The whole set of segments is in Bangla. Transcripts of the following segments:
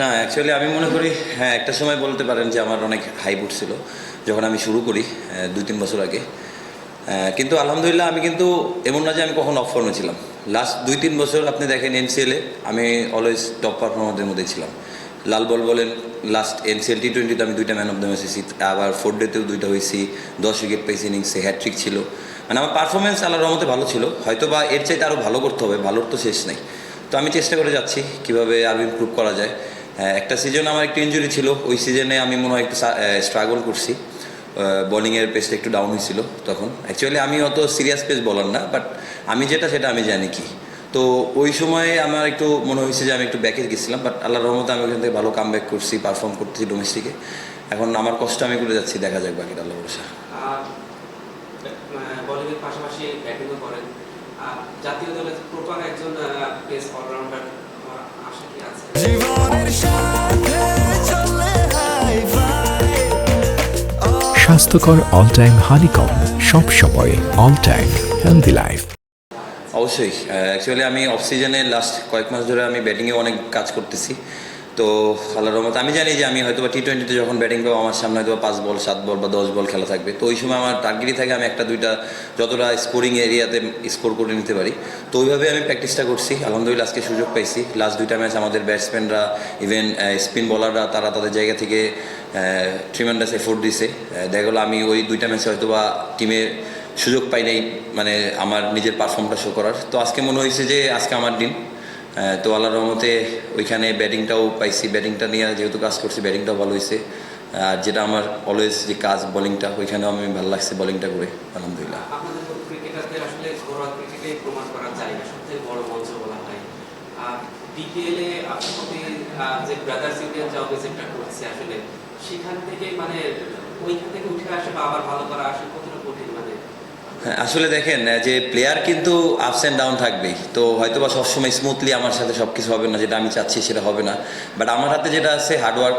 না অ্যাকচুয়ালি আমি মনে করি হ্যাঁ একটা সময় বলতে পারেন যে আমার অনেক হাই ছিল যখন আমি শুরু করি দুই তিন বছর আগে। কিন্তু আলহামদুলিল্লাহ আমি কিন্তু এমন না যে আমি কখন অফ ফর্মে ছিলাম। লাস্ট দুই তিন বছর আপনি দেখেন এনসিএলে আমি অলওয়েজ টপ পারফর্মারদের মধ্যে ছিলাম। লাল বল বলেন লাস্ট এনসিএল টি টোয়েন্টিতে আমি দুইটা ম্যান অফ দ্য ম্যাচ হয়েছি আবার ফোর ডেতেও দুইটা হয়েছি, দশ উইকেট পেয়েছি ইনিংসে হ্যাট্রিক ছিল। মানে আমার পারফরমেন্স আল্লাহর রহমতে ভালো ছিল হয়তো বা এর চাইতে আরও ভালো করতে হবে, ভালোর তো শেষ নেই। তো আমি চেষ্টা করে যাচ্ছি কীভাবে আরও ইমপ্রুভ করা যায়। একটা সিজন আমার একটু ইঞ্জুরি ছিল। ওই সিজনে আমি মনে হয় একটু স্ট্রাগল করছি। বোলিংয়ের পেসটা একটু ডাউন হয়েছিল তখন। অ্যাকচুয়ালি আমি অত সিরিয়াস পেস বলার না বাট আমি যেটা সেটা আমি জানি কি। তো ওই সময়ে আমার একটু মনে হয়েছে যে আমি একটু ব্যাকে গেছিলাম বাট আল্লাহ রহমতে আমি ওখান থেকে ভালো কাম ব্যাক করছি পারফর্ম করতেছি ডোমেস্টিকে এখন আমার কষ্ট আমি করে যাচ্ছি, দেখা যাক বাকিটা আল্লাহ ভরসা। পাশাপাশি জাতীয় দলের প্রপার একজন স্বাস্থ্যকর অল টাইম হানিকম সব সময় অল টাইম হেলদি লাইফ অবশ্যই অ্যাকচুয়ালি আমি অফ সিজনে লাস্ট কয়েক মাস ধরে আমি ব্যাটিংয়ে অনেক কাজ করতেছি। তো আল্লাহ রহমত আমি জানি যে আমি হয়তো টি টোয়েন্টিতে যখন ব্যাটিং পাবো আমার সামনে হয়তো পাঁচ বল, সাত বল বা দশ বল খেলা থাকবে। তো ওই সময় আমার টার্গেটই থাকে আমি একটা দুইটা যতটা স্কোরিং এরিয়াতে স্কোর করে নিতে পারি। তো ওইভাবে আমি প্র্যাকটিসটা করছি। আলহামদুলিল্লাহ আজকে সুযোগ পাইছি। লাস্ট দুইটা ম্যাচ আমাদের ব্যাটসম্যানরা ইভেন স্পিন বলাররা তারা তাদের জায়গা থেকে ট্রিমেন্ডাস এফোর্ট দিছে। দেখা গেলো আমি ওই দুইটা ম্যাচে হয়তো বা টিমে সুযোগ পাই নাই মানে আমার নিজের পারফর্মটা শো করার। তো আজকে মনে হয়েছে যে আজকে আমার দিন। তো আল্লাহর রহমতে ওইখানে ব্যাটিংটাও পাইছি ব্যাটিংটা নিয়ে যেহেতু কাজ করছি ব্যাটিংটাও ভালো হয়েছে আর যেটা আমার অলওয়েজ যে কাজ বোলিংটা ওইখানেও আমি ভালো লাগছে বোলিংটা করে, আলহামদুলিল্লাহ। যে আসলে, সেখান থেকে মানে ওইখান থেকে উঠে আসে বা আবার ভালো করা আসে কতটা কঠিন? আসলে দেখেন যে প্লেয়ার কিন্তু আপস অ্যান্ড ডাউন থাকবেই। তো হয়তো বা সবসময় স্মুথলি আমার সাথে সব কিছু হবে না, যেটা আমি চাচ্ছি সেটা হবে না। বাট আমার হাতে যেটা আছে হার্ডওয়ার্ক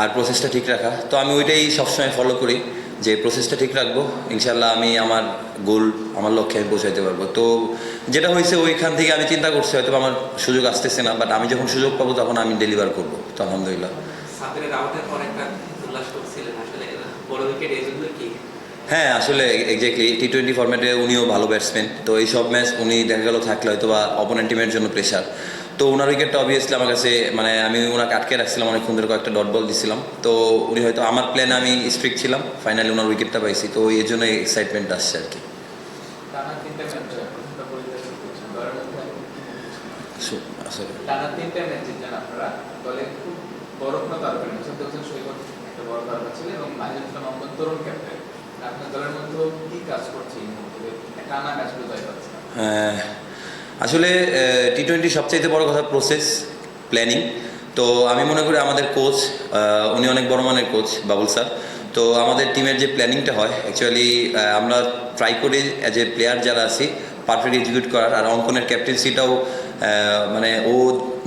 আর প্রসেসটা ঠিক রাখা। তো আমি ওইটাই সবসময় ফলো করি, যে প্রসেসটা ঠিক রাখব ইনশাল্লাহ আমি আমার গোল আমার লক্ষ্যে আমি পৌঁছাইতে পারব। তো যেটা হয়েছে, ওইখান থেকে আমি চিন্তা করছি হয়তো আমার সুযোগ আসতেছে না বাট আমি যখন সুযোগ পাবো, তখন আমি ডেলিভার করব। তো আলহামদুলিল্লাহ। হ্যাঁ আসলে এক্স্যাক্টলি টি টোয়েন্টি ফর্ম্যাটে উনিও ভালো ব্যাটসম্যান তো এই সব ম্যাচ উনি দেখা গেল থাকলে হয়তো বা অপোনেন্ট টিমের জন্য প্রেশার তো ওনার উইকেটটা অবভিয়াসলি আমার কাছে মানে আমি ওনাকে আটকে রাখছিলাম অনেকক্ষণ ধরে কয়েকটা ডট বল দিছিলাম। তো উনি হয়তো আমার প্ল্যানে আমি স্ট্রিক ছিলাম ফাইনালি ওনার উইকেটটা পাইছি। তো এই জন্য এক্সাইটমেন্ট আসছে আর কি টানা তিনটা ম্যাচ আপনারা। দলে খুব বড় কোনো তারকা নেই। সত্য হোসেন সৈকত একটা বড় তারকা ছিলেন এবং মাহিদুল ইসলাম মোহাম্মদ তরুণ ক্যাপ্টেন পাচ্ছে আসলে টি টোয়েন্টি সবচাইতে বড় কথা প্রসেস প্ল্যানিং তো আমি মনে করি আমাদের কোচ উনি অনেক বড় মানের কোচ বাবুল স্যার। তো আমাদের টিমের যে প্ল্যানিংটা হয় অ্যাকচুয়ালি আমরা ট্রাই করি অ্যাজ এ প্লেয়ার যারা আছি পারফেক্ট এক্সিকিউট করার। আর অঙ্কনের ক্যাপ্টেন্সিটাও মানে ও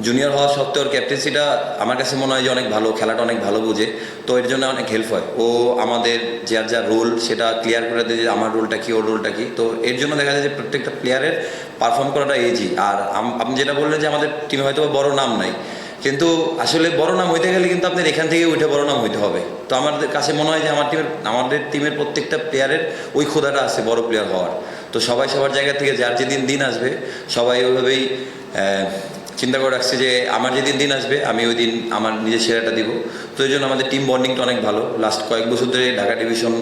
জুনিয়র হওয়া সত্ত্বেও ওর ক্যাপ্টেন্সিটা আমার কাছে মনে হয় যে অনেক ভালো, খেলাটা অনেক ভালো বুঝে। তো এর জন্য অনেক হেল্প হয়। ও আমাদের যার যা রোল সেটা ক্লিয়ার করে দেয় যে আমার রোলটা কি, ওর রোলটা কি। তো এর জন্য দেখা যায় যে প্রত্যেকটা প্লেয়ারের পারফর্ম করাটা ইজি আর আপনি যেটা বললেন যে আমাদের টিমে হয়তো বড় নাম নাই। কিন্তু আসলে বড় নাম হইতে গেলে কিন্তু আপনার এখান থেকে উঠে বড় নাম হইতে হবে। তো আমাদের কাছে মনে হয় যে আমার টিমের আমাদের টিমের প্রত্যেকটা প্লেয়ারের ওই ক্ষুধাটা আছে বড় প্লেয়ার হওয়ার। তো সবাই সবার জায়গা থেকে যার যেদিন দিন আসবে, সবাই ওইভাবেই চিন্তা করে রাখছে যে আমার যেদিন দিন আসবে, আমি ওই দিন আমার নিজের সেরাটা দিব। তো এই জন্য আমাদের টিম বন্ডিংটা অনেক ভালো। লাস্ট কয়েক বছর ধরে ঢাকা ডিভিশন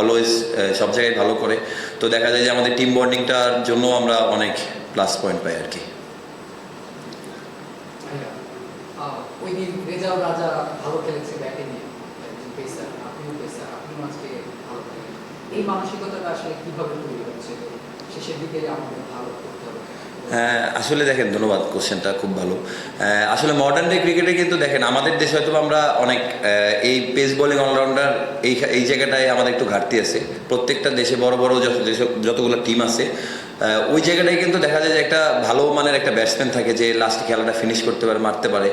অলওয়েজ সব জায়গায় ভালো করে। তো দেখা যায় যে আমাদের টিম বন্ডিংটার জন্য আমরা অনেক প্লাস পয়েন্ট পাই আর কি ওই দিন রাজা ভালো খেলেছে ব্যাটিংয়ে একজন পেসার আপনিও পেসার আপনিও আজকে ভালো খেলেন এই মানসিকতাটা আসলে কীভাবে তৈরি হচ্ছে? শেষের দিকে আমাদের ভালো হ্যাঁ, আসলে দেখেন ধন্যবাদ কোশ্চেনটা খুব ভালো। আসলে মডার্ন ডে ক্রিকেটে কিন্তু দেখেন আমাদের দেশে হয়তো আমরা অনেক এই পেস বোলিং অলরাউন্ডার এই এই জায়গাটায় আমাদের একটু ঘাটতি আছে। প্রত্যেকটা দেশে বড় বড় যত- যতগুলো টিম আছে ওই জায়গাটায় কিন্তু দেখা যায় যে একটা ভালো মানের একটা ব্যাটসম্যান থাকে যে লাস্ট খেলাটা ফিনিশ করতে পারে মারতে পারে।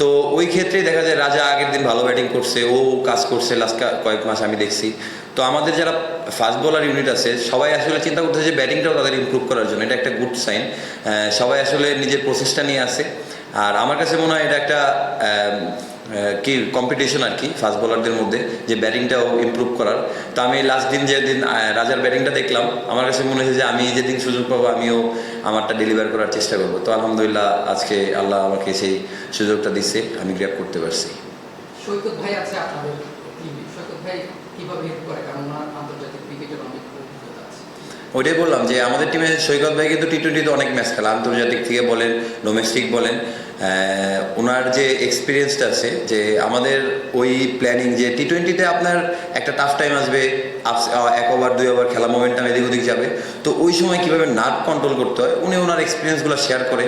তো ওই ক্ষেত্রে দেখা যায় রাজা আগের দিন ভালো ব্যাটিং করছে, ও কাজ করছে লাস্ট কয়েক মাস আমি দেখছি। তো আমাদের যারা ফাস্ট বোলার ইউনিট আছে, সবাই আসলে চিন্তা করতেছে যে ব্যাটিংটাও তাদের ইম্প্রুভ করার জন্য, এটা একটা গুড সাইন সবাই আসলে নিজের প্রসেসটা নিয়ে আসে আর আমার কাছে মনে হয় এটা একটা কি কম্পিটিশন আর কি ফাস্ট বোলারদের মধ্যে, যে ব্যাটিংটাও ইমপ্রুভ করার। তো আমি লাস্ট দিন যেদিন রাজার ব্যাটিংটা দেখলাম, আমার কাছে মনে হয়েছে যে আমি যেদিন সুযোগ পাবো, আমিও আমারটা ডেলিভার করার চেষ্টা করব। তো আলহামদুলিল্লাহ, আজকে আল্লাহ আমাকে সেই সুযোগটা দিচ্ছে আমি গ্র্যাপ করতে পারছি। সৈকত ভাই আছে আপনাদের সৈকত ভাই হেল্প করে? কারণ আন্তর্জাতিক ক্রিকেটের অনেক ওইটাই বললাম যে আমাদের টিমে সৈকত ভাই কিন্তু টি টোয়েন্টিতে অনেক ম্যাচ খেলা, আন্তর্জাতিক থেকে বলেন ডোমেস্টিক বলেন। ওনার যে এক্সপিরিয়েন্সটা আছে, যে আমাদের ওই প্ল্যানিং যে টি টোয়েন্টিতে আপনার একটা টাফ টাইম আসবে এক ওভার দুই ওভার খেলা মোমেন্টাম এদিক ওদিক যাবে। তো ওই সময় কীভাবে নার্ভ কন্ট্রোল করতে হয়, উনি ওনার এক্সপিরিয়েন্সগুলো শেয়ার করে।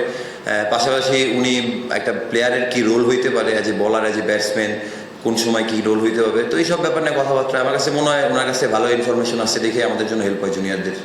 পাশাপাশি উনি একটা প্লেয়ারের কি রোল হইতে পারে অ্যাজ এ বলার অ্যাজ এ ব্যাটসম্যান কোন সময় কি রোল হইতে হবে। তো এইসব ব্যাপার নিয়ে কথাবার্তা। আমার কাছে মনে হয় ওনার কাছে ভালো ইনফরমেশন আছে দেখে আমাদের জন্য হেল্প হয় জুনিয়রদের